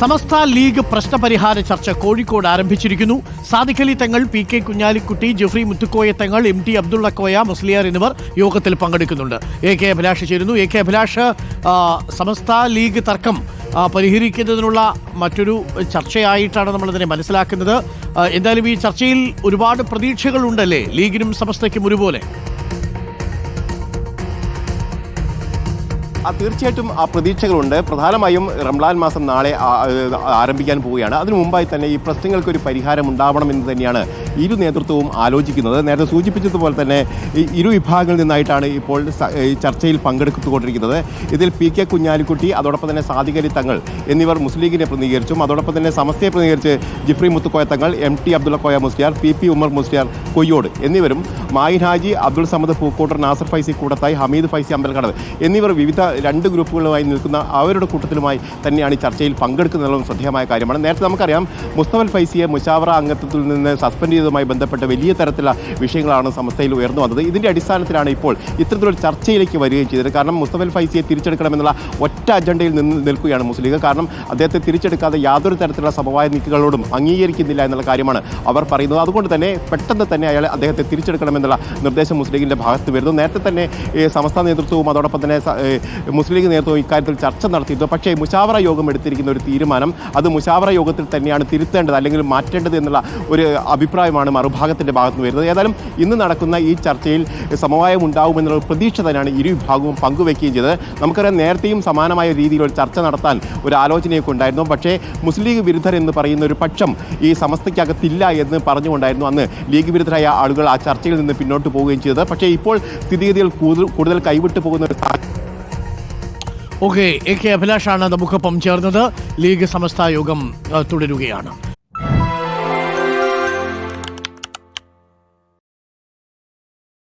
സമസ്ത league പ്രശ്നപരിഹാര ചർച്ച കോഴിക്കോട് ആരംഭിച്ചിരിക്കുന്നു. Sadiqali Thangal P K Kunhalikutty Jifri Muthukoya Thangal M T Abdulla Koya Musliyar എന്നിവർ യോഗത്തിൽ പങ്കെടുക്കുന്നുണ്ട്. എ കെ അഭിലാഷ് ചേരുന്നു. A K Abhilash Samastha league തർക്കം പരിഹരിക്കുന്നതിനുള്ള മറ്റൊരു ചർച്ചയായിട്ടാണ് നമ്മളിതിനെ മനസ്സിലാക്കുന്നത്. എന്തായാലും ഈ ചർച്ചയിൽ ഒരുപാട് പ്രതീക്ഷകളുണ്ടല്ലേ? ലീഗിനും സമസ്തയ്ക്കും ഒരുപോലെ. തീർച്ചയായിട്ടും ആ പ്രതീക്ഷകളുണ്ട്. പ്രധാനമായും റംലാൻ മാസം നാളെ ആരംഭിക്കാൻ പോവുകയാണ്. അതിനു മുമ്പായി തന്നെ ഈ പ്രശ്നങ്ങൾക്ക് ഒരു പരിഹാരം ഉണ്ടാവണമെന്ന് തന്നെയാണ് ഇരു നേതൃത്വവും ആലോചിക്കുന്നത്. നേരത്തെ സൂചിപ്പിച്ചതുപോലെ തന്നെ ഇരു വിഭാഗങ്ങളിൽ നിന്നായിട്ടാണ് ഇപ്പോൾ ചർച്ചയിൽ പങ്കെടുത്തുകൊണ്ടിരിക്കുന്നത് ഇതിൽ പി കെ കുഞ്ഞാലിക്കുട്ടി അതോടൊപ്പം തന്നെ സാദിഖലി തങ്ങൾ എന്നിവർ മുസ്ലിം ലീഗിനെ പ്രതിനിധീകരിച്ചും അതോടൊപ്പം തന്നെ സമസ്തയെ പ്രതിനിധീകരിച്ച് Jifri Muthukoya Thangal M T Abdulla Koya Musliyar P P Umar Musliyar Koyyode എന്നിവരും മായിൻ ഹാജി അബ്ദുൾ സമദ് പൂക്കോട്ടർ നാസർ ഫൈസി കൂടത്തായി ഹമീദ് ഫൈസി അമ്പലക്കടവ് എന്നിവർ വിവിധ രണ്ട് ഗ്രൂപ്പുകളുമായി നിൽക്കുന്ന അവരുടെ കൂട്ടത്തിലുമായി തന്നെയാണ് ഈ ചർച്ചയിൽ പങ്കെടുക്കുന്നതും ശ്രദ്ധേയമായ കാര്യമാണ്. നേരത്തെ നമുക്കറിയാം മുസ്തഫൽ ഫൈസിയെ മുഷാവറ അംഗത്വത്തിൽ നിന്ന് സസ്പെൻഡ് ചെയ്തതുമായി ബന്ധപ്പെട്ട വലിയ തരത്തിലുള്ള വിഷയങ്ങളാണ് സംസ്ഥയിൽ ഉയർന്നു വന്നത്. ഇതിന്റെ അടിസ്ഥാനത്തിലാണ് ഇപ്പോൾ ഇത്തരത്തിലൊരു ചർച്ചയിലേക്ക് വരികയും ചെയ്തത്. കാരണം മുസ്തഫൽ ഫൈസിയെ തിരിച്ചെടുക്കണമെന്നുള്ള ഒറ്റ അജണ്ടയിൽ നിന്ന് നിൽക്കുകയാണ് മുസ്ലിം ലീഗ് കാരണം അദ്ദേഹത്തെ തിരിച്ചെടുക്കാതെ യാതൊരു തരത്തിലുള്ള സമവായ നീക്കുകളോടും അംഗീകരിക്കുന്നില്ല എന്നുള്ള കാര്യമാണ് അവർ പറയുന്നത്. അതുകൊണ്ട് തന്നെ പെട്ടെന്ന് തന്നെ അയാൾ അദ്ദേഹത്തെ തിരിച്ചെടുക്കണമെന്നുള്ള നിർദ്ദേശം മുസ്ലിം ലീഗിന്റെ ഭാഗത്ത് വരുന്നു. നേരത്തെ തന്നെ സംസ്ഥാന നേതൃത്വവും അതോടൊപ്പം തന്നെ മുസ്ലിം ലീഗ് നേതൃത്വം ഇക്കാര്യത്തിൽ ചർച്ച നടത്തിയിരുന്നു. പക്ഷേ മുഷാവറ യോഗം എടുത്തിരിക്കുന്ന ഒരു തീരുമാനം അത് മുഷാവറ യോഗത്തിൽ തന്നെയാണ് തിരുത്തേണ്ടത് അല്ലെങ്കിൽ മാറ്റേണ്ടത് എന്നുള്ള ഒരു അഭിപ്രായമാണ് മറുഭാഗത്തിന്റെ ഭാഗത്ത് നിന്ന് വരുന്നത്. ഏതായാലും ഇന്ന് നടക്കുന്ന ഈ ചർച്ചയിൽ സമവായം ഉണ്ടാകുമെന്നുള്ള പ്രതീക്ഷ തന്നെയാണ് ഇരു വിഭാഗവും ചെയ്തത്. നമുക്കറിയാം നേരത്തെയും സമാനമായ രീതിയിൽ ഒരു ചർച്ച നടത്താൻ ഒരു ആലോചനയൊക്കെ ഉണ്ടായിരുന്നു. പക്ഷേ മുസ്ലിം ലീഗ് വിരുദ്ധർ എന്ന് പറയുന്ന ഒരു പക്ഷം ഈ സമസ്തയ്ക്കകത്തില്ല എന്ന് പറഞ്ഞുകൊണ്ടായിരുന്നു അന്ന് ലീഗ് വിരുദ്ധരായ ആളുകൾ ആ ചർച്ചയിൽ നിന്ന് പിന്നോട്ട് പോവുകയും ചെയ്തത്. പക്ഷേ ഇപ്പോൾ സ്ഥിതിഗതികൾ കൂടുതൽ കൂടുതൽ കൈവിട്ടു പോകുന്ന ഒരു ഓക്കെ എ കെ അഭിലാഷാണ് നമുക്കൊപ്പം ചേർന്നത്. ലീഗ് സമസ്ത യോഗം തുടരുകയാണ്.